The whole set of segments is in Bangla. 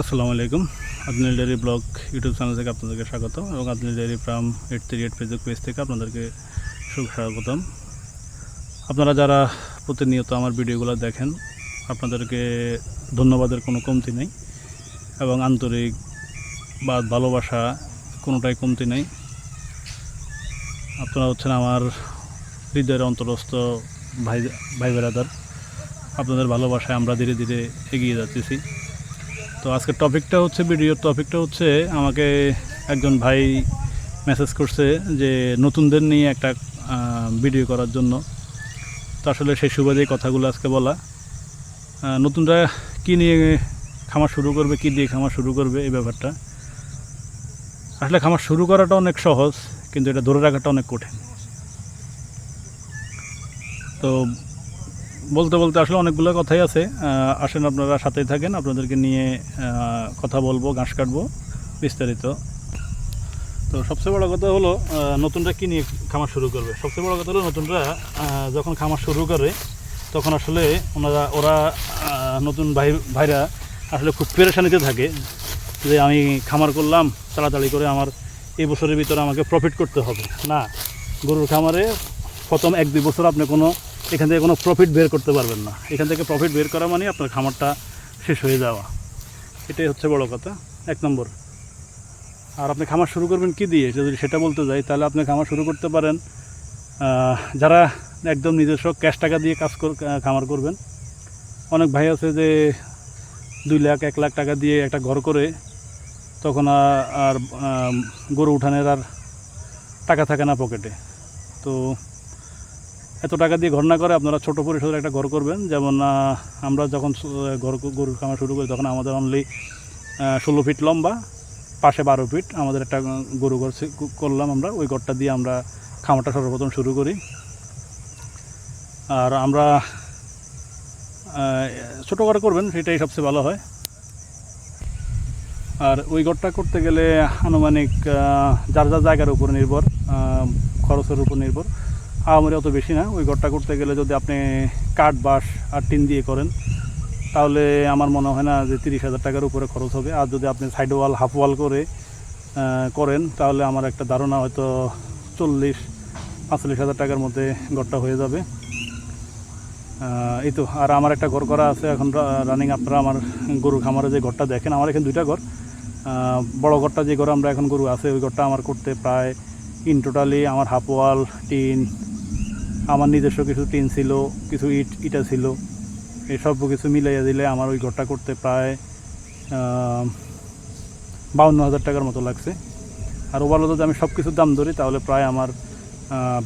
আসসালামু আলাইকুম। আদনিল ডেয়ারি ব্লগ ইউটিউব চ্যানেল থেকে আপনাদেরকে স্বাগত এবং আদনিল dairy farm eight three eight Facebook page থেকে আপনাদেরকে সুস্বাগতম। আপনারা যারা প্রতিনিয়ত আমার ভিডিওগুলো দেখেন, আপনাদেরকে ধন্যবাদের কোনো কমতি নেই এবং আন্তরিক বা ভালোবাসা কোনোটাই কমতি নেই। আপনারা হচ্ছেন আমার হৃদয়ের অন্তরস্থ ভাই ভাই বেড়াদার আপনাদের ভালোবাসায় আমরা ধীরে ধীরে এগিয়ে যাচ্ছি। তো আজকের টপিকটা হচ্ছে ভিডিওর টপিকটা হচ্ছে, আমাকে একজন ভাই মেসেজ করছে যে নতুনদের নিয়ে একটা ভিডিও করার জন্য। তো আসলে সেই সুবাদেই কথাগুলো আজকে বলা। নতুনরা কী নিয়ে খামার শুরু করবে, কী দিয়ে খামার শুরু করবে, এই ব্যাপারটা। আসলে খামার শুরু করাটা অনেক সহজ, কিন্তু এটা ধরে রাখাটা অনেক কঠিন। তো বলতে বলতে আসলে অনেকগুলো কথাই আছে। আসেন আপনারা সাথেই থাকেন, আপনাদেরকে নিয়ে কথা বলব, ঘাস কাটবো বিস্তারিত। তো সবচেয়ে বড় কথা হলো নতুনরা কী নিয়ে খামার শুরু করবে? সবচেয়ে বড় কথা হলো, নতুনরা যখন খামার শুরু করে, তখন আসলে ওনারা, ওরা নতুন ভাই, ভাইরা আসলে খুব পেরেশানিতে থাকে যে আমি খামার করলাম, তাড়াতাড়ি করে আমার এই বছরের ভিতরে আমাকে প্রফিট করতে হবে। না, গরুর খামারে প্রথম এক দুই বছর আপনি কোনো এখান থেকে কোনো প্রফিট বের করতে পারবেন না। এখান থেকে প্রফিট বের করা মানে আপনার খামারটা শেষ হয়ে যাওয়া। এটাই হচ্ছে বড় কথা। এক নম্বর। আর আপনি খামার শুরু করবেন কি দিয়ে? যদি সেটা বলতে যাই, তাহলে আপনি খামার শুরু করতে পারেন যারা একদম নিজস্ব ক্যাশ টাকা দিয়ে কাজ কর খামার করবেন। অনেক ভাই আছে যে দুই লাখ, এক লাখ টাকা দিয়ে একটা ঘর করে, তখন আর গরু উঠানের আর টাকা থাকে না পকেটে। তো এত টাকা দিয়ে ঘর না করে আপনারা ছোট পরিসরের একটা ঘর করবেন। যেমন আমরা যখন ঘর গরুর খামার শুরু করি, তখন আমাদের অনলি ষোলো ফিট লম্বা, পাশে বারো ফিট আমাদের একটা গরু ঘর করলাম আমরা। ওই ঘরটা দিয়ে আমরা খামারটা সর্বপ্রথম শুরু করি। আর আমরা ছোটো ঘর করবেন, সেটাই সবচেয়ে ভালো হয়। আর ওই ঘরটা করতে গেলে আনুমানিক যার যার জায়গার উপর নির্ভর খরচের উপর নির্ভর। আমাদের অত বেশি না। ওই ঘরটা করতে গেলে যদি আপনি কাঠ, বাঁশ আর টিন দিয়ে করেন, তাহলে আমার মনে হয় না যে তিরিশ হাজার টাকার উপরে খরচ হবে। আর যদি আপনি সাইড ওয়াল হাফ ওয়াল করে করেন, তাহলে আমার একটা ধারণা হয়তো চল্লিশ, পাঁচচল্লিশ হাজার টাকার মধ্যে ঘরটা হয়ে যাবে। এই তো। আর আমার একটা ঘর করা আছে। এখন রানিং আপনারা আমার গরু খামারে যে ঘরটা দেখেন, আমার এখানে দুইটা ঘর। বড় ঘরটা যে ঘরে আমরা এখন গরু আছে, ওই ঘরটা আমার করতে প্রায় ইন টোটালি আমার হাফ ওয়াল টিন আমার নিজস্ব কিছু টিন ছিল, কিছু ইট, ইটা ছিল। এই সব কিছু মিলাইয়া দিলে আমার ওই ঘরটা করতে প্রায় বাউন্ন হাজার টাকার মতো লাগছে। আর ওভারঅল যদি আমি সব কিছুর দাম ধরি, তাহলে প্রায় আমার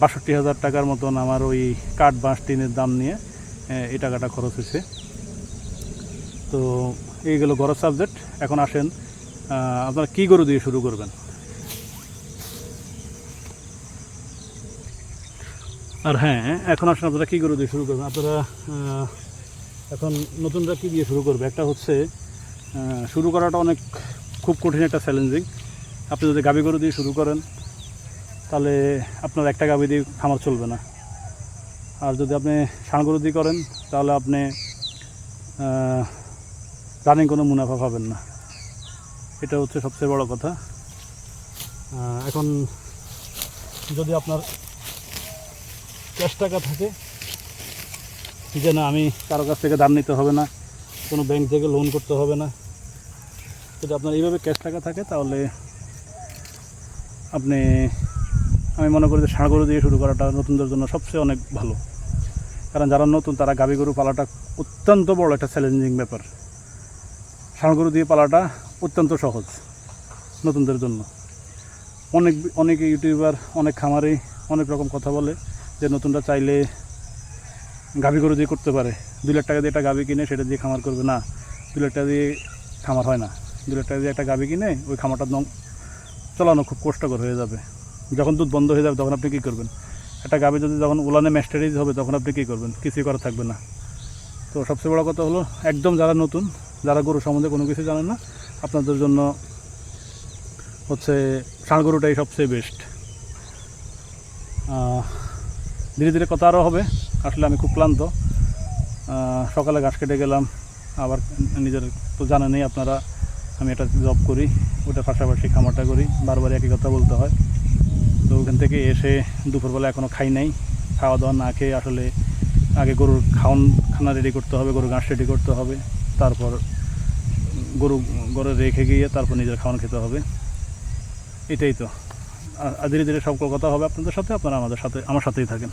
বাষট্টি হাজার টাকার মতন আমার ওই কাঠ বাঁশ টিনের দাম নিয়ে এই টাকাটা খরচ হয়েছে। তো এই গেল সাবজেক্ট। এখন আসেন আপনারা কী গরু দিয়ে শুরু করবেন? আর হ্যাঁ এখন আসেন আপনারা কী গরু দিয়ে শুরু করবেন? আপনারা এখন নতুনরা কী দিয়ে শুরু করবে? একটা হচ্ছে শুরু করাটা অনেক, খুব কঠিন একটা চ্যালেঞ্জিং আপনি যদি গাভী গরু দিয়ে শুরু করেন, তাহলে আপনার একটা গাভী দিয়ে খামার চলবে না। আর যদি আপনি গরু দিয়ে করেন, তাহলে আপনি রানিং কোনো মুনাফা পাবেন না। এটা হচ্ছে সবচেয়ে বড় কথা। এখন যদি আপনার ক্যাশ টাকা থাকে। যে না আমি কারও কাছ থেকে দাম নিতে হবে না, কোনো ব্যাংক থেকে লোন করতে হবে না। যদি আপনার এইভাবে ক্যাশ টাকা থাকে, তাহলে আপনি, আমি মনে করি যে ষাঁড় গরু দিয়ে শুরু করাটা নতুনদের জন্য সবচেয়ে অনেক ভালো। কারণ যারা নতুন, তারা গাভী গরু পালাটা অত্যন্ত বড় একটা চ্যালেঞ্জিং ব্যাপার। ষাঁড় গরু দিয়ে পালাটা অত্যন্ত সহজ নতুনদের জন্য। অনেক অনেক ইউটিউবার অনেক খামারে অনেক রকম কথা বলে। যে নতুনটা চাইলে গাভী গরু দিয়ে করতে পারে। দুই লাখ টাকা দিয়ে একটা গাভী কিনে সেটা দিয়ে খামার করবে না। দুই লাখ টাকা দিয়ে খামার হয় না। দুই লাখ টাকা দিয়ে একটা গাভী কিনে ওই খামারটা চালানো খুব কষ্টকর হয়ে যাবে। যখন দুধ বন্ধ হয়ে যাবে তখন আপনি কী করবেন? একটা গাভী যদি যখন উলানে ম্যাস্টারিজ হবে তখন আপনি কী করবেন? কিছুই করা থাকবে না। তো সবচেয়ে বড় কথা হলো, একদম যারা নতুন, যারা গরু সম্বন্ধে কোনো কিছু জানেন না, আপনাদের জন্য হচ্ছে ষাঁড় গরুটাই সবচেয়ে বেস্ট ধীরে ধীরে কথা আরও হবে। আসলে আমি খুব ক্লান্ত। সকালে ঘাস কেটে গেলাম। আবার নিজের তো জানেনই আপনারা, আমি একটা জব করি, ওটার পাশাপাশি খামারটা করি। বারবার একই কথা বলতে হয়। তো ওখান থেকে এসে দুপুরবেলা এখনও খাই নাই। খাওয়া দাওয়া না খেয়ে আসলে আগে গরুর খাওয়ান খানা রেডি করতে হবে, গরুর ঘাস রেডি করতে হবে। তারপর গরু গরু রেখে গিয়ে তারপর নিজের খাওয়ান খেতে হবে। এটাই তো। ধীরে ধীরে সব কথা হবে আপনাদের সাথে। আপনারা আমাদের সাথে, আমার সাথেই থাকেন।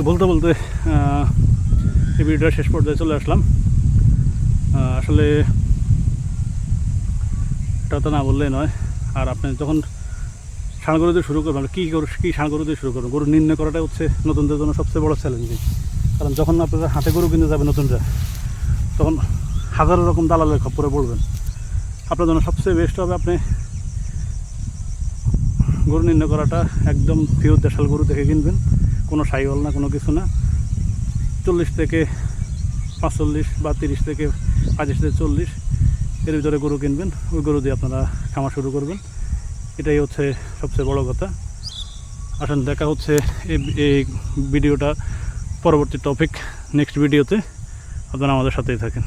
তো বলতে বলতে এই ভিডিওটা শেষ পর্যায়ে চলে আসলাম। আসলে এটা তো না বললেই নয়। আর আপনি যখন ষাঁড় গরু দিয়ে শুরু করবেন, কী গরু, কী ষাঁড় গরু দিয়ে শুরু করবেন? গরু নির্ণয় করাটা হচ্ছে নতুনদের জন্য সবচেয়ে বড় চ্যালেঞ্জিং কারণ যখন আপনারা হাতে গরু কিনতে যাবেন নতুনরা, তখন হাজারো রকম দালালের খপ্পরে পড়বেন। আপনার জন্য সবচেয়ে বেস্ট হবে আপনি গরু নির্ণয় করাটা, একদম পিওর দেশাল গরু দেখে কিনবেন। কোনো সাইওয়াল না, কোনো কিছু না। চল্লিশ থেকে পাঁচচল্লিশ বা তিরিশ থেকে পঁচিশ থেকে চল্লিশ এর ভিতরে গরু কিনবেন। ওই গরু দিয়ে আপনারা খামার শুরু করবেন। এটাই হচ্ছে সবচেয়ে বড় কথা। আসেন, দেখা হচ্ছে এই এই ভিডিওটা পরবর্তী টপিক নেক্সট ভিডিওতে আপনারা আমাদের সাথেই থাকেন।